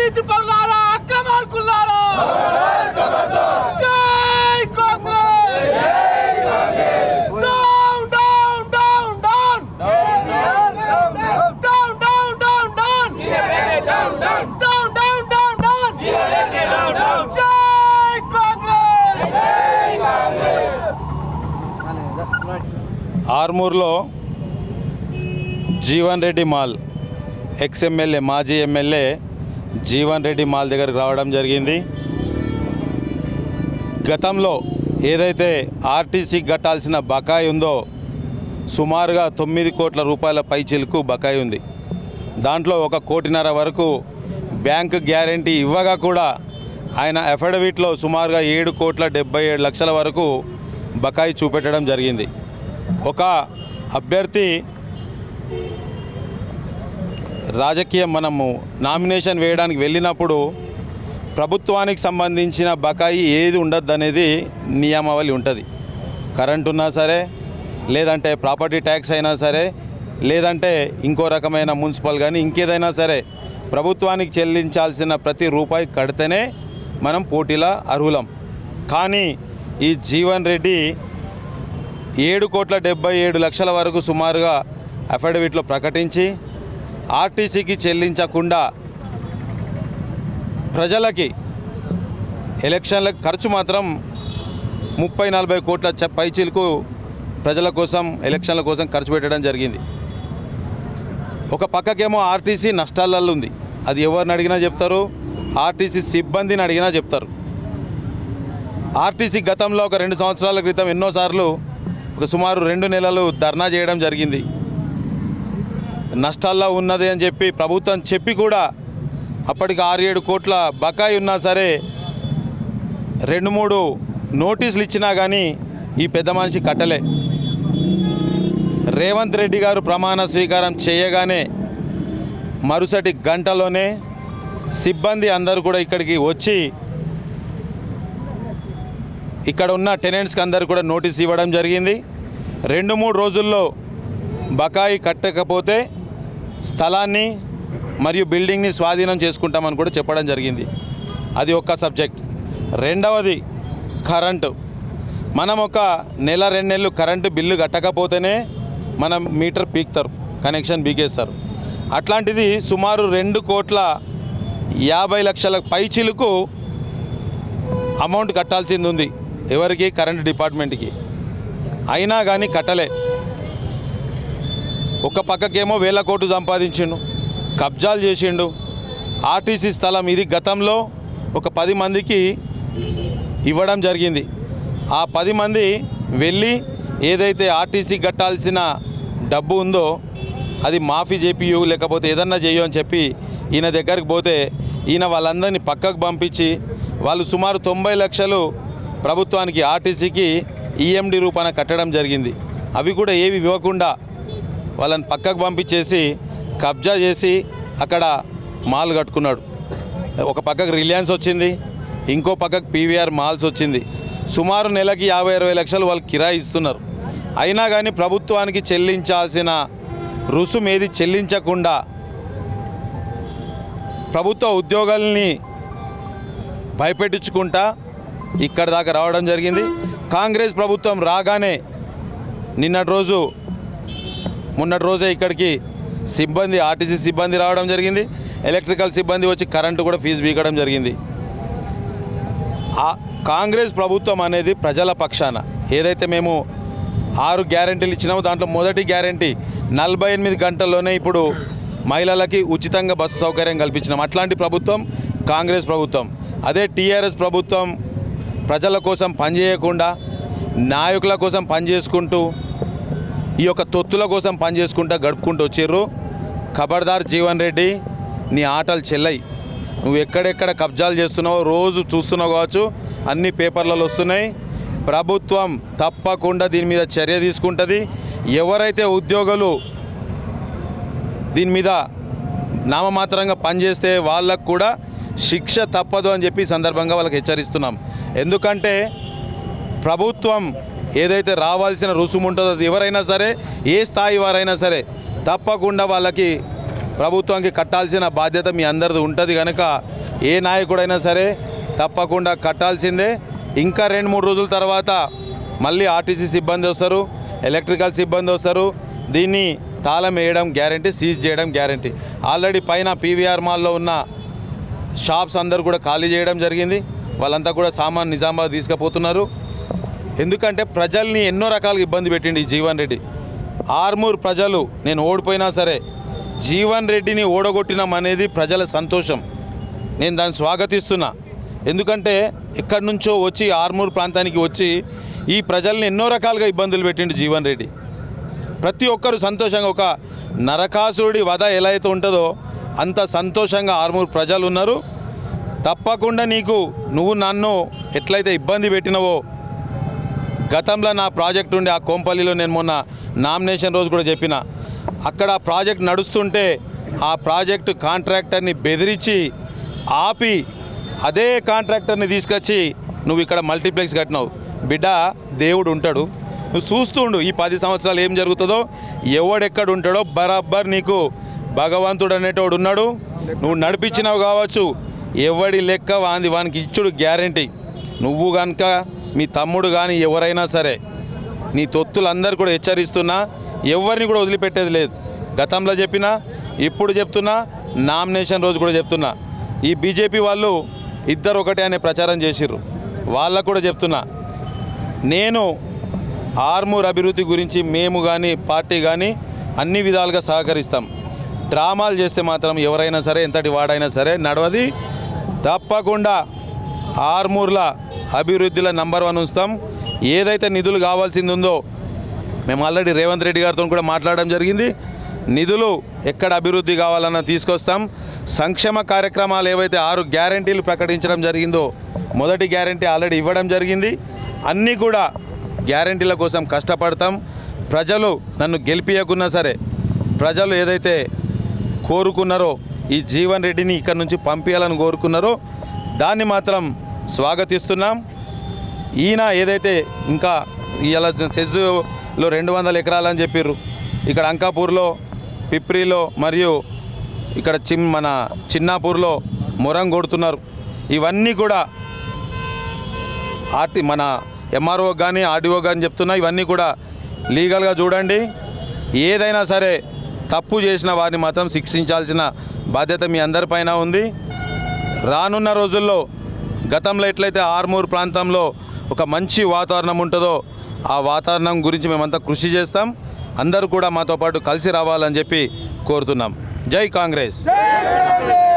అవినీతి పరులారా అక్రమార్కులారా! జై Congress! Down down down down down down down down down down down down జై కాంగ్రెస్ ఆర్మూర్లో జీవన్ రెడ్డి మాల్ ఎక్స్ మాజీ ఎమ్మెల్యే జీవన్ రెడ్డి మాల్ దగ్గరకు రావడం జరిగింది. గతంలో ఏదైతే ఆర్టీసీ కట్టాల్సిన బకాయి ఉందో సుమారుగా తొమ్మిది కోట్ల రూపాయల పైచిలకు బకాయి ఉంది. దాంట్లో ఒక కోటిన్నర వరకు బ్యాంకు గ్యారంటీ ఇవ్వగా కూడా ఆయన అఫిడవిట్లో సుమారుగా ఏడు కోట్ల డెబ్బై ఏడు లక్షల వరకు బకాయి చూపెట్టడం జరిగింది. ఒక అభ్యర్థి రాజకీయం మనము నామినేషన్ వేయడానికి వెళ్ళినప్పుడు ప్రభుత్వానికి సంబంధించిన బకాయి ఏది ఉండద్దు అనేది నియమావళి ఉంటుంది. కరెంట్ ఉన్నా సరే లేదంటే ప్రాపర్టీ ట్యాక్స్ అయినా సరే లేదంటే ఇంకో రకమైన మున్సిపల్ కానీ ఇంకేదైనా సరే ప్రభుత్వానికి చెల్లించాల్సిన ప్రతి రూపాయి కడితేనే మనం పోటీలా అర్హులం. కానీ ఈ జీవన్ రెడ్డి ఏడు కోట్ల డెబ్బై ఏడు లక్షల వరకు సుమారుగా అఫిడవిట్లో ప్రకటించి ఆర్టీసీకి చెల్లించకుండా ప్రజలకి ఎలక్షన్ల ఖర్చు మాత్రం ముప్పై నలభై కోట్ల పైచీలకు ప్రజల కోసం ఎలక్షన్ల కోసం ఖర్చు పెట్టడం జరిగింది. ఒక పక్కకేమో ఆర్టీసీ నష్టాలలో ఉంది. అది ఎవరిని అడిగినా చెప్తారు ఆర్టీసీ సిబ్బందిని అడిగినా చెప్తారు. ఆర్టీసీ గతంలో ఒక రెండు సంవత్సరాల క్రితం ఎన్నోసార్లు ఒక సుమారు రెండు నెలలు ధర్నా చేయడం జరిగింది. నష్టాల్లో ఉన్నది అని చెప్పి ప్రభుత్వం చెప్పి కూడా అప్పటికి ఆరు ఏడు కోట్ల బకాయి ఉన్నా సరే రెండు మూడు నోటీసులు ఇచ్చినా కానీ ఈ పెద్ద మనిషి కట్టలే. రేవంత్ రెడ్డి గారు ప్రమాణ స్వీకారం చేయగానే మరుసటి గంటలోనే సిబ్బంది అందరూ కూడా ఇక్కడికి వచ్చి ఇక్కడ ఉన్న టెనెంట్స్కి అందరు కూడా నోటీస్ ఇవ్వడం జరిగింది. రెండు మూడు రోజుల్లో బకాయి కట్టకపోతే స్థలాన్ని మరియు బిల్డింగ్ని స్వాధీనం చేసుకుంటామని కూడా చెప్పడం జరిగింది. అది ఒక్క సబ్జెక్ట్. రెండవది కరెంటు. మనం ఒక నెల రెండు నెలలు కరెంటు బిల్లు కట్టకపోతేనే మనం మీటర్ పీక్తారు కనెక్షన్ బీకేస్తారు అట్లాంటిది సుమారు రెండు కోట్ల యాభై లక్షల పైచిలకు అమౌంట్ కట్టాల్సింది ఉంది ఎవరికి? కరెంట్ డిపార్ట్మెంట్కి. అయినా కానీ కట్టలే. ఒక పక్కకేమో వేల కోట్లు సంపాదించిండు కబ్జాలు చేసిండు. ఆర్టీసీ స్థలం ఇది గతంలో ఒక పది మందికి ఇవ్వడం జరిగింది. ఆ పది మంది వెళ్ళి ఏదైతే ఆర్టీసీ కట్టాల్సిన డబ్బు ఉందో అది మాఫీ చేపియు లేకపోతే ఏదన్నా చేయు అని చెప్పి ఈయన దగ్గరికి పోతే ఈయన వాళ్ళందరినీ పక్కకు పంపించి వాళ్ళు సుమారు తొంభై లక్షలు ప్రభుత్వానికి ఆర్టీసీకి ఈఎండి రూపాన కట్టడం జరిగింది. అవి కూడా ఏవి ఇవ్వకుండా వాళ్ళని పక్కకు పంపించేసి కబ్జా చేసి అక్కడ మాల్ కట్టుకున్నాడు. ఒక పక్కకు రిలయన్స్ వచ్చింది ఇంకో పక్కకు పీవీఆర్ మాల్స్ వచ్చింది. సుమారు నెలకి యాభై అరవై లక్షలు వాళ్ళు కిరాయి ఇస్తున్నారు. అయినా కానీ ప్రభుత్వానికి చెల్లించాల్సిన రుసుము ఏది చెల్లించకుండా ప్రభుత్వ ఉద్యోగాల్ని భయపెట్టించుకుంటా ఇక్కడ దాకా రావడం జరిగింది. కాంగ్రెస్ ప్రభుత్వం రాగానే నిన్నటి రోజు మొన్నటి రోజే ఇక్కడికి సిబ్బంది ఆర్టీసీ సిబ్బంది రావడం జరిగింది. ఎలక్ట్రికల్ సిబ్బంది వచ్చి కరెంటు కూడా ఫీజు బీకడం జరిగింది. కాంగ్రెస్ ప్రభుత్వం అనేది ప్రజల పక్షాన ఏదైతే మేము ఆరు గ్యారెంటీలు ఇచ్చినామో దాంట్లో మొదటి గ్యారెంటీ నలభై ఎనిమిది గంటల్లోనే ఇప్పుడు మహిళలకి ఉచితంగా బస్సు సౌకర్యం కల్పించినాం. అట్లాంటి ప్రభుత్వం కాంగ్రెస్ ప్రభుత్వం. అదే టీఆర్ఎస్ ప్రభుత్వం ప్రజల కోసం పనిచేయకుండా నాయకుల కోసం పనిచేసుకుంటూ ఈ యొక్క తొత్తుల కోసం పనిచేసుకుంటా గడుపుకుంటూ వచ్చిర్రు. ఖబర్దార్ జీవన్ రెడ్డి నీ ఆటలు చెల్లయి నువ్వు ఎక్కడెక్కడ కబ్జాలు చేస్తున్నావో రోజు చూస్తున్నావు కావచ్చు. అన్ని పేపర్లలో వస్తున్నాయి. ప్రభుత్వం తప్పకుండా దీని మీద చర్య తీసుకుంటుంది. ఎవరైతే ఉద్యోగులు దీని మీద నామమాత్రంగా పనిచేస్తే వాళ్ళకు కూడా శిక్ష తప్పదు అని చెప్పి సందర్భంగా వాళ్ళకి హెచ్చరిస్తున్నాం. ఎందుకంటే ప్రభుత్వం ఏదైతే రావాల్సిన రుసుము ఉంటుందో అది ఎవరైనా సరే ఏ స్థాయి వారైనా సరే తప్పకుండా వాళ్ళకి ప్రభుత్వానికి కట్టాల్సిన బాధ్యత మీ అందరిది ఉంటుంది కనుక ఏ నాయకుడైనా సరే తప్పకుండా కట్టాల్సిందే. ఇంకా రెండు మూడు రోజుల తర్వాత మళ్ళీ ఆర్టీసీ సిబ్బంది వస్తారు ఎలక్ట్రికల్ సిబ్బంది వస్తారు. దీన్ని తాళం వేయడం గ్యారంటీ సీజ్ చేయడం గ్యారంటీ. ఆల్రెడీ పైన పీవీఆర్ మాల్లో ఉన్న షాప్స్ అందరు కూడా ఖాళీ చేయడం జరిగింది. వాళ్ళంతా కూడా సామాన్ నిజామాబాద్ తీసుకుపోతున్నారు. ఎందుకంటే ప్రజల్ని ఎన్నో రకాలుగా ఇబ్బంది పెట్టింది జీవన్ రెడ్డి. ఆర్మూర్ ప్రజలు నేను ఓడిపోయినా సరే జీవన్ రెడ్డిని ఓడగొట్టినాం అనేది ప్రజల సంతోషం. నేను దాన్ని స్వాగతిస్తున్నా. ఎందుకంటే ఎక్కడి నుంచో వచ్చి ఆర్మూర్ ప్రాంతానికి వచ్చి ఈ ప్రజల్ని ఎన్నో రకాలుగా ఇబ్బందులు పెట్టిండు జీవన్ రెడ్డి. ప్రతి ఒక్కరు సంతోషంగా ఒక నరకాసురుడి వధ ఎలా అయితే ఉంటుందో అంత సంతోషంగా ఆర్మూర్ ప్రజలు ఉన్నారు. తప్పకుండా నీకు నువ్వు నన్ను ఎట్లయితే ఇబ్బంది పెట్టినవో గతంలో నా ప్రాజెక్ట్ ఉండే ఆ కోంపల్లిలో నేను మొన్న నామినేషన్ రోజు కూడా చెప్పిన. అక్కడ ఆ ప్రాజెక్ట్ నడుస్తుంటే ఆ ప్రాజెక్టు కాంట్రాక్టర్ని బెదిరించి ఆపి అదే కాంట్రాక్టర్ని తీసుకొచ్చి నువ్వు ఇక్కడ మల్టీప్లెక్స్ కట్టినావు. బిడ్డ దేవుడు ఉంటాడు. నువ్వు చూస్తుండు ఈ పది సంవత్సరాలు ఏం జరుగుతుందో. ఎవడెక్కడ ఉంటాడో బరాబర్ నీకు భగవంతుడు అనేటోడు ఉన్నాడు. నువ్వు నడిపించినావు కావచ్చు. ఎవడి లెక్క వాంది వానికి ఇచ్చుడు గ్యారంటీ. నువ్వు కనుక మీ తమ్ముడు కానీ ఎవరైనా సరే నీ తొత్తులందరూ కూడా హెచ్చరిస్తున్నా ఎవరిని కూడా వదిలిపెట్టేది లేదు. గతంలో చెప్పినా ఇప్పుడు చెప్తున్నా నామినేషన్ రోజు కూడా చెప్తున్నా. ఈ బీజేపీ వాళ్ళు ఇద్దరు ఒకటే అనే ప్రచారం చేసిర్రు. వాళ్ళకు కూడా చెప్తున్నా నేను ఆర్మూర్ అభివృద్ధి గురించి మేము కానీ పార్టీ కానీ అన్ని విధాలుగా సహకరిస్తాం. డ్రామాలు చేస్తే మాత్రం ఎవరైనా సరే ఎంతటి వాడైనా సరే నడవది తప్పకుండా ఆర్మూర్ల అభివృద్ధిలో నంబర్ వన్ ఉంచుతాం. ఏదైతే నిధులు కావాల్సింది ఉందో మేము ఆల్రెడీ రేవంత్ రెడ్డి గారితో కూడా మాట్లాడడం జరిగింది. నిధులు ఎక్కడ అభివృద్ధి కావాలన్నా తీసుకొస్తాం. సంక్షేమ కార్యక్రమాలు ఏవైతే ఆరు గ్యారంటీలు ప్రకటించడం జరిగిందో మొదటి గ్యారంటీ ఆల్రెడీ ఇవ్వడం జరిగింది. అన్నీ కూడా గ్యారంటీల కోసం కష్టపడతాం. ప్రజలు నన్ను గెలిపియకున్నా సరే ప్రజలు ఏదైతే కోరుకున్నారో ఈ జీవన్ రెడ్డిని ఇక్కడ నుంచి పంపించాలని కోరుకున్నారో దాన్ని మాత్రం స్వాగతిస్తున్నాం. ఈయన ఏదైతే ఇంకా ఇలా సెజ్లో రెండు వందల ఎకరాలని చెప్పిర్రు. ఇక్కడ అంకాపూర్లో పిప్రిలో మరియు ఇక్కడ చిమ్ మన చిన్నాపూర్లో మొరం కొడుతున్నారు. ఇవన్నీ కూడా ఆర్టీ మన ఎంఆర్ఓ కానీ ఆర్డీఓ కానీ చెప్తున్నా ఇవన్నీ కూడా లీగల్గా చూడండి. ఏదైనా సరే తప్పు చేసిన వారిని మాత్రం శిక్షించాల్సిన బాధ్యత మీ అందరిపైన ఉంది. రానున్న రోజుల్లో గతంలో ఎట్లయితే ఆర్మూర్ ప్రాంతంలో ఒక మంచి వాతావరణం ఉంటుందో ఆ వాతావరణం గురించి మేమంతా కృషి చేస్తాం. అందరూ కూడా మాతో పాటు కలిసి రావాలని చెప్పి కోరుతున్నాం. జై కాంగ్రెస్! జై కాంగ్రెస్!